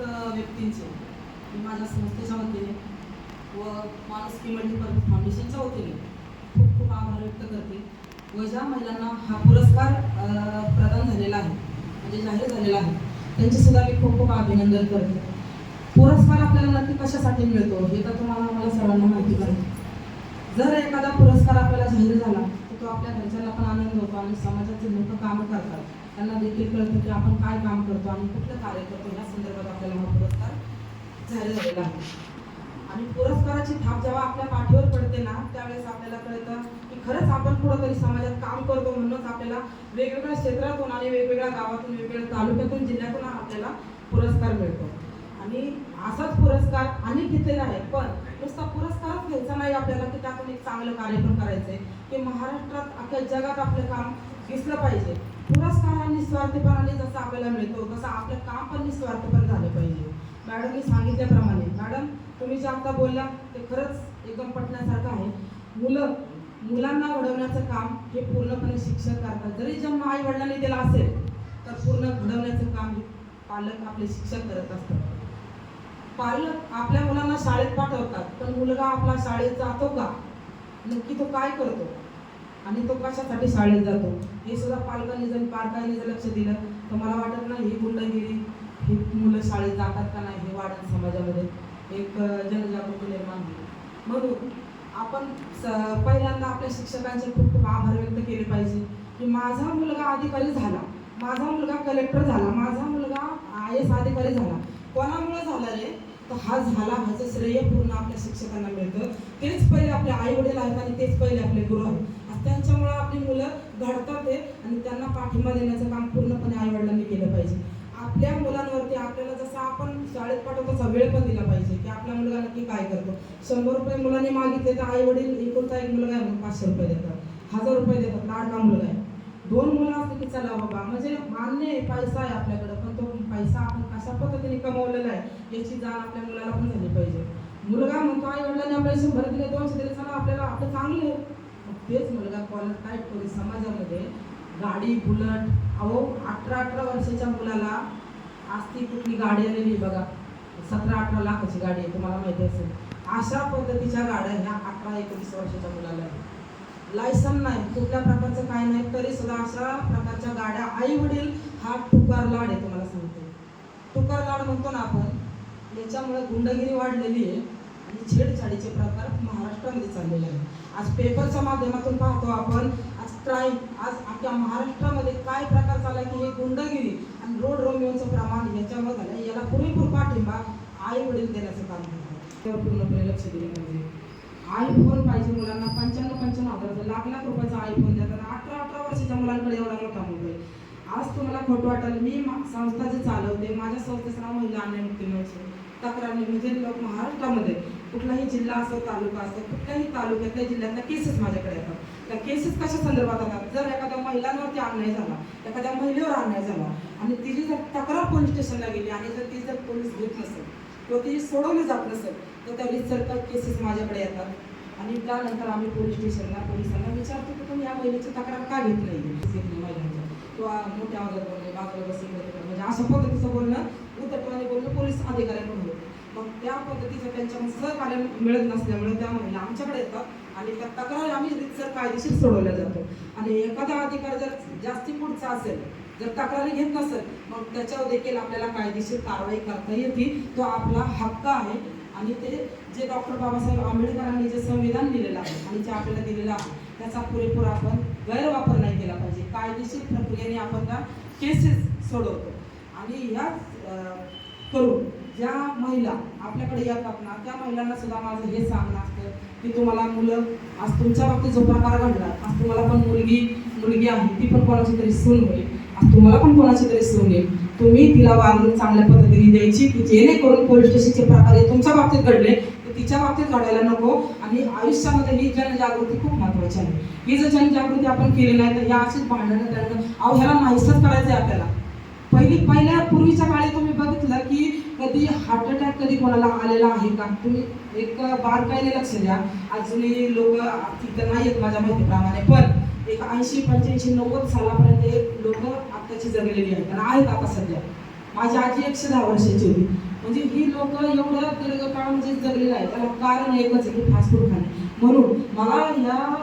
संत व्यक्तींचे मी माझ्या संस्थेच्या वतीने व माणुसकी मल्टीपर्पज फाउंडेशनच्या वतीने खूप खूप आभार व्यक्त करते. व ज्या महिलांना हा पुरस्कार प्रदान झालेला आहे म्हणजे जाहीर झालेला आहे त्यांचेसुद्धा मी खूप खूप अभिनंदन करते. पुरस्कार आपल्याला नक्की कशासाठी मिळतो हे तर तुम्हाला मला सर्वांना माहिती पाहिजे जर एखादा पुरस्कार आपल्याला जाहीर झाला तर तो आपल्या घरच्यांना पण आनंद होतो आणि समाजाचे लोक कामं करतात. त्यांना देखील कळतं की आपण काय काम करतो आणि कुठलं कार्य करतो या संदर्भात आपल्याला हा पुरस्कार जाहीर झालेला आहे. आणि पुरस्काराची थाप जेव्हा आपल्या पाठीवर पडते ना त्यावेळेस आपल्याला कळतं की खरंच आपण कुठंतरी समाजात काम करतो म्हणूनच आपल्याला वेगवेगळ्या क्षेत्रातून आणि वेगवेगळ्या गावातून वेगवेगळ्या तालुक्यातून जिल्ह्यातून आपल्याला पुरस्कार मिळतो. आणि असाच पुरस्कार अनेक घेतलेला आहे पण नुसता पुरस्कारच घ्यायचा नाही आपल्याला की त्यातून एक चांगलं कार्य पण आहे की महाराष्ट्रात अख्ख्या जगात आपलं काम दिसलं पाहिजे. निस्वार्थपणाने जसं आपल्याला मिळतो तसं आपलं काम पण निस्वार्थपण झालं पाहिजे. मॅडमनी सांगितल्याप्रमाणे मॅडम तुम्ही जे आता बोलला ते खरंच एकदम पटण्यासारखं आहे. मुलं मुलांना घडवण्याचं काम हे पूर्णपणे शिक्षक करतात. जरी जन्म आई वडिलांनी दिला असेल तर पूर्ण घडवण्याचं काम हे पालक आपले शिक्षक करत असतात. पालक आपल्या मुलांना शाळेत पाठवतात पण मुलगा आपला शाळेत जातो का? नक्की तो काय करतो? आणि तो कशासाठी शाळेत जातो? हे सुद्धा पालकांनी जर पालकांनी जर लक्ष दिलं तर मला वाटत नाही ही गुंडगिरी ही मुलं शाळेत जातात का नाही हे वाढत समाजामध्ये. एक जनजागृती निर्माण होईल. म्हणून आपण स- पहिल्यांदा आपल्या शिक्षकांचे खूप खूप आभार व्यक्त केले पाहिजे. की माझा मुलगा अधिकारी झाला. माझा मुलगा कलेक्टर झाला. माझा मुलगा आय एस अधिकारी झाला. कोणामुळे झाला रे? तर हा झाला ह्याचं श्रेय पूर्ण आपल्या शिक्षकांना मिळतं. तेच पहिले आपले आई वडील आहेत आणि तेच पहिले आपले गुरु आहेत आणि आपली मुलं घडतात ते आणि त्यांना पाठिंबा देण्याचं काम पूर्णपणे आई वडिलांनी केलं पाहिजे. आपल्या मुलांवरती आपल्याला जसं आपण शाळेत पाठवतो तसा वेळ पण दिला पाहिजे की आपला मुलगा नक्की काय करतो. शंभर रुपये मुलांनी मागितले तर आई वडील एकुलता एक मुलगा आहे म्हणून पाचशे रुपये देतात हजार रुपये देतात लाडका मुलगा आहे. दोन मुलं असले की चला बाबा म्हणजे मान्य आहे पैसा आहे आपल्याकडं पण तो पैसा आपण कशा पद्धतीने कमवलेला आहे याची जाण आपल्या मुलाला पण झाली पाहिजे. मुलगा म्हणतो आई वडिलांनी आपल्याला शंभर दिले दोनशे दिले चला आपल्याला आपलं चांगलं आहे. तेच मुलगा कॉलर टाईट करू? समाजामध्ये गाडी बुलट. अहो अठरा अठरा वर्षाच्या मुलाला आज ती कुठली गाडी आलेली बघा. सतरा अठरा लाखाची गाडी आहे तुम्हाला माहिती असेल. अशा पद्धतीच्या गाड्या ह्या अठरा एकोणीस वर्षाच्या मुलाला आहेत. लायसन नाही कुठल्या प्रकारचं काय नाही तरी सुद्धा अशा प्रकारच्या गाड्या आई वडील हा टुकार लाड आहे तुम्हाला सांगते. टुकार लाड म्हणतो ना आपण याच्यामुळे गुंडगिरी वाढलेली आहे. छेडछाडीचे प्रकार महाराष्ट्रामध्ये चाललेले आहेत. आज पेपरच्या माध्यमातून पाहतो आपण आज क्राईम आज आपल्या महाराष्ट्रामध्ये काय प्रकार चालला की हे गुंडगिरी आणि रोड रोमिओचं प्रमाण याच्यामुळे झालं याला पुरेपूर पाठिंबा आई वडील देण्याचं काम करतात. त्यावर पूर्णपणे लक्ष दिले पाहिजे. आयफोन पाहिजे मुलांना. पंच्याण्णव पंच्याण्णव हजार लाख लाख रुपयाचा आयफोन देतात अठरा अठरा वर्षाच्या मुलांकडे एवढा मोठा मोबाईल. आज तुम्हाला खोटं वाटेल. मी मा- संस्था जे चालवते माझ्या संस्थेचं नाव महिला अन्याय मुक्ती मोर्चा तक्रारी म्हणजे लोक महाराष्ट्रामध्ये कुठलाही जिल्हा असो तालुका असो कुठल्याही तालुक्यातल्या जिल्ह्यातल्या केसेस माझ्याकडे येतात. त्या केसेस कशा संदर्भात येतात? जर एखाद्या महिलांवरती अन्याय झाला एखाद्या महिलेवर अन्याय झाला आणि तिची जर तक्रार पोलीस स्टेशनला गेली आणि जर ती जर पोलीस घेत नसेल किंवा तिची सोडवली जात नसेल तर त्या रिसर्कल केसेस माझ्याकडे येतात. आणि त्यानंतर आम्ही पोलीस स्टेशनला पोलिसांना विचारतो की तुम्ही या महिलेची तक्रार का घेत नाही महिलांच्या. किंवा मोठ्या आवाजात बोलणे बाजूला बसून म्हणजे अशा पद्धतीचं बोलणं उद्धटपणे बोलणं पोलीस अधिकाऱ्यांना पद्धतीचं त्यांच्या सहकार्य मिळत नसल्यामुळे त्या महिला आमच्याकडे येतात आणि त्या तक्रार आम्ही रितसर कायदेशीर सोडवल्या जातो. आणि एखादा अधिकार जर जास्ती पुढचा असेल जर तक्रारी घेत नसेल मग त्याच्यावर देखील आपल्याला कायदेशीर कारवाई करता येते. तो आपला हक्क आहे. आणि ते जे डॉक्टर बाबासाहेब आंबेडकरांनी जे संविधान दिलेलं आहे आणि जे आपल्याला दिलेलं आहे त्याचा पुरेपूर आपण गैरवापर नाही केला पाहिजे. कायदेशीर प्रक्रियेने आपण त्या केसेस सोडवतो. आणि ह्याच करून ज्या महिला आपल्याकडे येतात ना त्या महिलांना सुद्धा माझं हे सांगणं असतं की तुम्हाला मुलं आज तुमच्या बाबतीत जो प्रकार घडला आज तुम्हाला पण मुलगी मुलगी आहे ती पण कोणाची तरी सून होईल. आज तुम्हाला पण कोणाची तरी सून येईल तुम्ही तिला वागणूक चांगल्या पद्धतीने द्यायची की जेणेकरून पोलीस स्टेशनचे प्रकार हे तुमच्या बाबतीत घडले तर तिच्या बाबतीत घडायला नको. आणि आयुष्यामध्ये ही जनजागृती खूप महत्वाची आहे. ही जर जनजागृती आपण केली नाही तर या अशीच भांडणं त्यांना अहो ह्याला नाहीसच करायचं आहे आपल्याला. पहिली पहिल्या पूर्वीच्या काळी तुम्ही बघितलं की कधी हार्ट अटॅक कधी कोणाला आलेला आहे का? तुम्ही एक बारकाईने लक्ष द्या. अजूनही लोक तिथं नाही आहेत माझ्या माहितीप्रमाणे पण एक ऐंशी पंच्याऐंशी नव्वद सालापर्यंत एक लोक आत्ताची जगलेली आहेत आणि आहेत आता सध्या. माझी आजी एकशे दहा वर्षाची होती. म्हणजे ही लोक एवढं दीर्घकाळ म्हणजे जगलेलं आहे त्याला कारण एकच आहे की फास्ट फूड खाणे. म्हणून मला या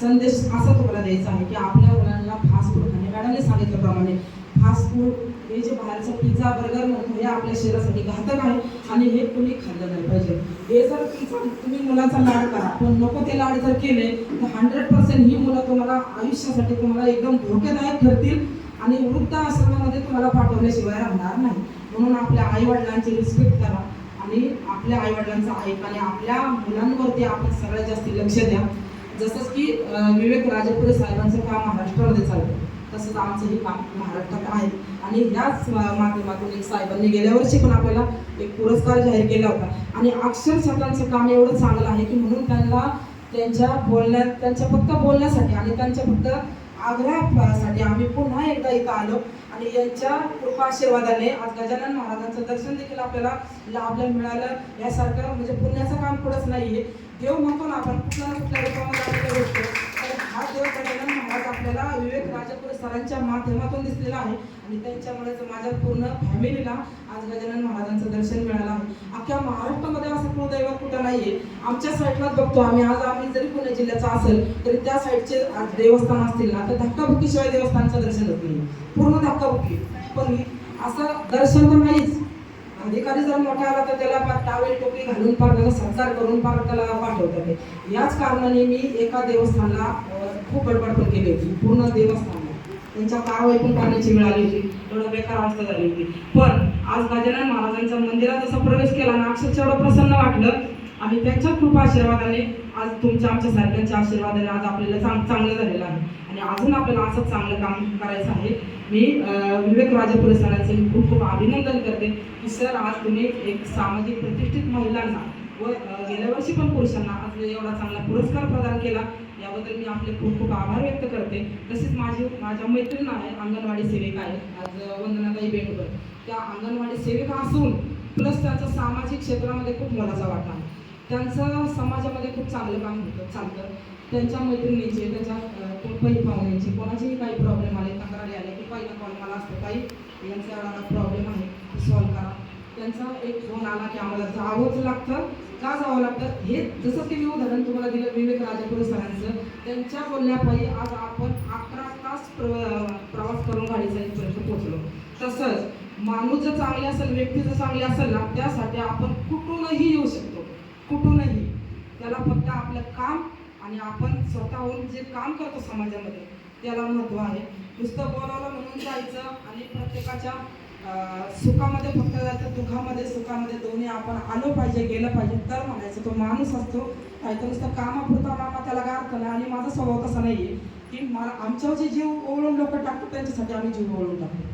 संदेश असा तुम्हाला द्यायचा आहे की आपल्या मुलांना फास्ट फूड खाणे. मॅडमने सांगितल्याप्रमाणे फास्ट फूड हे जे बाहेरचं पिझ्झा बर्गर म्हणतो हे आपल्या शरीरासाठी घातक आहे आणि हे कुणी खाल्लं नाही पाहिजे. हे जर पिझ्झा तुम्ही मुलाचा लाड करा पण नको ते लाड जर केले तर हंड्रेड पर्सेंट ही मुलं तुम्हाला आयुष्यासाठी तुम्हाला एकदम धोकेदायक ठरतील आणि वृद्ध आश्रमामध्ये तुम्हाला पाठवल्याशिवाय राहणार नाही. म्हणून आपल्या आईवडिलांची रिस्पेक्ट करा आणि आपल्या आईवडिलांचा ऐक आणि आपल्या मुलांवरती आपण सगळ्यात जास्त लक्ष द्या. जसंच की विवेक राजपुरे साहेबांचं काम महाराष्ट्रामध्ये चालतं तसंच आमचंही काम महाराष्ट्रात आहे. आणि ह्याच माध्यमातून एक साहेबांनी गेल्या वर्षी पण आपल्याला एक पुरस्कार जाहीर केला होता. आणि अक्षरशः त्यांचं काम एवढं चांगलं आहे की म्हणून त्यांना त्यांच्या बोलण्यात त्यांच्या फक्त बोलण्यासाठी आणि त्यांच्या फक्त आग्रहासाठी आम्ही पुन्हा एकदा इथं आलो. आणि यांच्या कृपा आशीर्वादाने आज गजानन महाराजांचं दर्शन देखील आपल्याला लाभलं मिळालं. यासारखं म्हणजे पुण्याचं काम पुढंच आहे देव म्हणतो ना आपण कुठल्या कुठल्या रूपामध्ये तर हा देव गजानन आपल्याला विवेक राजापूर सरांच्या माध्यमातून दिसलेला आहे आणि त्यांच्यामुळे माझ्या पूर्ण फॅमिलीला आज गजानन महाराजांचं दर्शन मिळालं आहे. अख्ख्या महाराष्ट्रामध्ये असं कुलदैवत कुठं नाहीये. आमच्या साईडलाच बघतो आम्ही. आज आम्ही जरी पुणे जिल्ह्याचा असेल तरी त्या साईडचे आज देवस्थान असतील. ना तर धक्काबुक्कीशिवाय देवस्थानचं दर्शन होत नाही. पूर्ण धक्काबुक्की. पण असं दर्शन तर नाहीच. अधिकारी जर मोठा आला तर त्याला टावेल टोपी घालून पार त्याचा संसार करून पार त्याला पाठवतात याच कारणाने मी एका देवस्थानला खूप गडबड पण केली होती पूर्ण देवस्थान. त्यांच्या कारवाई ऐकून पाण्याची वेळ आली होती एवढं बेकार अवस्था झाली होती. पण आज गजानन महाराजांच्या मंदिरात जसा प्रवेश केला ना अक्षरशः एवढं प्रसन्न वाटलं आणि त्यांच्या कृपा आशीर्वादाने आज तुमच्या आमच्या सारख्यांच्या आशीर्वादाने आज आपल्याला चांग चांगलं झालेलं आहे. आणि अजून आपल्याला असंच चांगलं काम करायचं आहे. मी विवेक राजापुरे सरांचे मी खूप खूप अभिनंदन करते की सर आज तुम्ही एक सामाजिक प्रतिष्ठित महिलांना व गेल्या वर्षी पण पुरुषांना आज एवढा चांगला पुरस्कार प्रदान केला. याबद्दल मी आपले खूप खूप आभार व्यक्त करते. तसेच माझी माझ्या मैत्रीण आहे अंगणवाडी सेविका आहे. आज वंदनाताई बेंडकर त्या अंगणवाडी सेविका असून प्लस त्यांचा सामाजिक क्षेत्रामध्ये खूप मोलाचा वाटा आहे. त्यांचं समाजामध्ये खूप चांगलं काम होतं चालतं. त्यांच्या मैत्रिणीचे त्यांच्या अं, को- पै कोणाचेही काही प्रॉब्लेम आले तक्रारी आले की पहिला कॉल मला असतो काही यांचा एवढा प्रॉब्लेम आहे सॉल्व्ह करा. त्यांचा एक फोन आला की आम्हाला जावंच लागतं. का जावं लागतं? हे जसं की मी उदाहरण तुम्हाला दिलं विवेक राजापूर सरांचं. त्यांच्या बोलण्यापायी आज आपण अकरा तास प्र प्रवास करून गाडीचा इथपर्यंत पोहोचलो. तसंच माणूस जर चांगले असेल व्यक्ती जर चांगली असेल ना त्यासाठी आपण कुठूनही येऊ शकतो. कुठूनही. त्याला फक्त आपलं काम आणि आपण स्वतःहून जे काम करतो समाजामध्ये त्याला महत्त्व आहे. नुसतं बोलावलं म्हणून जायचं आणि प्रत्येकाच्या सुखामध्ये फक्त जायचं दुःखामध्ये सुखामध्ये दोन्ही आपण आलो पाहिजे गेलं पाहिजे तर म्हणायचं तो माणूस असतो. नाही तर नुसतं कामापुरता मामा त्याला काय अर्थ नाही आणि माझा स्वभाव तसा नाही आहे की मला आमच्यावर जे जीव ओवळून लोक टाकतो त्यांच्यासाठी आम्ही जीव ओळून टाकतो.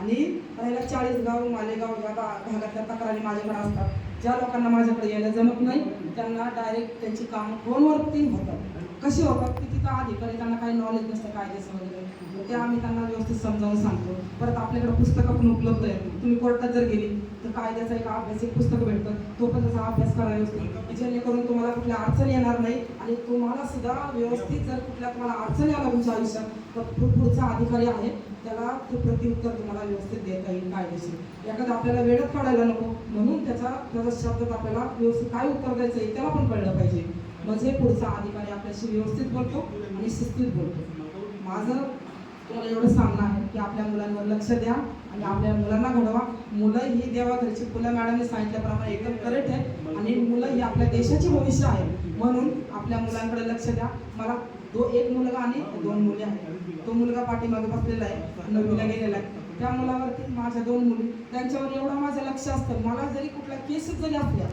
आणि राहिला चाळीसगाव मालेगाव या भागातल्या तक्रारी माझ्याकडे असतात. ज्या लोकांना माझ्याकडे यायला जमत नाही त्यांना डायरेक्ट त्यांची फोनवर फोनवरती होतात. कशी होतात? की तिथं अधिकारी त्यांना काही नॉलेज नसतं कायद्याचं वगैरे ते आम्ही त्यांना व्यवस्थित समजावून सांगतो. परत आपल्याकडे पुस्तकं पण उपलब्ध आहेत. तुम्ही कोर्टात जर गेली तर कायद्याचा एक अभ्यास एक पुस्तक भेटतं तो पण त्याचा अभ्यास करायला असतो. की जेणेकरून तुम्हाला कुठल्या अडचण येणार नाही आणि तुम्हाला सुद्धा व्यवस्थित जर कुठल्या तुम्हाला अडचणी यायला तुमच्या आयुष्यात तर पुढचा अधिकारी आहे त्याला ते प्रत्युत्तर तुम्हाला व्यवस्थित देता येईल कायदेशीर. एखादा आपल्याला वेळच काढायला नको. म्हणून त्याचा शब्दात आपल्याला व्यवस्थित काय उत्तर द्यायचं आहे त्याला पण कळलं पाहिजे. म्हणजे पुढचा अधिकारी आपल्याशी व्यवस्थित बोलतो आणि शिस्तीत बोलतो. माझं तुम्हाला एवढं सांगणं आहे की आपल्या मुलांवर लक्ष द्या आणि आपल्या मुलांना घडवा. मुलं ही देवाघरची फुलं मॅडमने सांगितल्याप्रमाणे एकदम करेक्ट आहे. आणि मुलं ही आपल्या देशाची भविष्य आहे. म्हणून आपल्या मुलांकडे लक्ष द्या. मला दो एक मुलगा आणि दोन मुली आहेत. तो मुलगा पाठीमागे बसलेला आहे. नववीला गेलेला आहे. त्या मुलावरती माझ्या दोन मुली त्यांच्यावर एवढं माझं लक्ष असतं. मला जरी कुठल्या केसेस जरी असल्या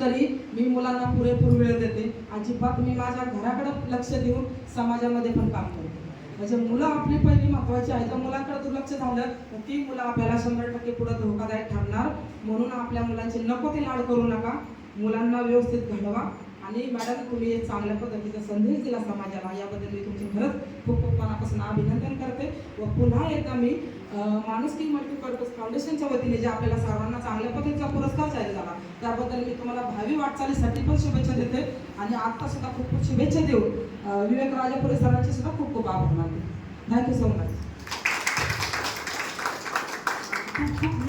तरी मी मुलांना पुरेपूर वेळ देते. अजिबात मी माझ्या घराकडे लक्ष देऊन समाजामध्ये पण काम करते. म्हणजे मुलं आपली पहिली महत्वाची आहे तर मुलांकडे दुर्लक्ष झालं तर ती मुलं आपल्याला शंभर टक्के पुढे धोकादायक ठरणार. म्हणून आपल्या मुलांचे नको ते लाड करू नका. मुलांना व्यवस्थित घडवा. आणि मॅडम तुम्ही एक चांगल्या पद्धतीचा संदेश दिला समाजाला. याबद्दल मी तुमचे खरंच खूप खूप मनापासून अभिनंदन करते. व पुन्हा एकदा मी अं, माणुसकी मल्टीपर्पज फाउंडेशनच्या वतीने जे आपल्याला सर्वांना चांगल्या पद्धतीचा पुरस्कार जाहीर झाला त्याबद्दल मी तुम्हाला भावी वाटचालीसाठी पण शुभेच्छा देते. आणि आत्ता सुद्धा खूप खूप शुभेच्छा देऊन विवेक राजापुरे सरांचे सुद्धा खूप खूप आभार मानते. थँक्यू सो मच खूप खूप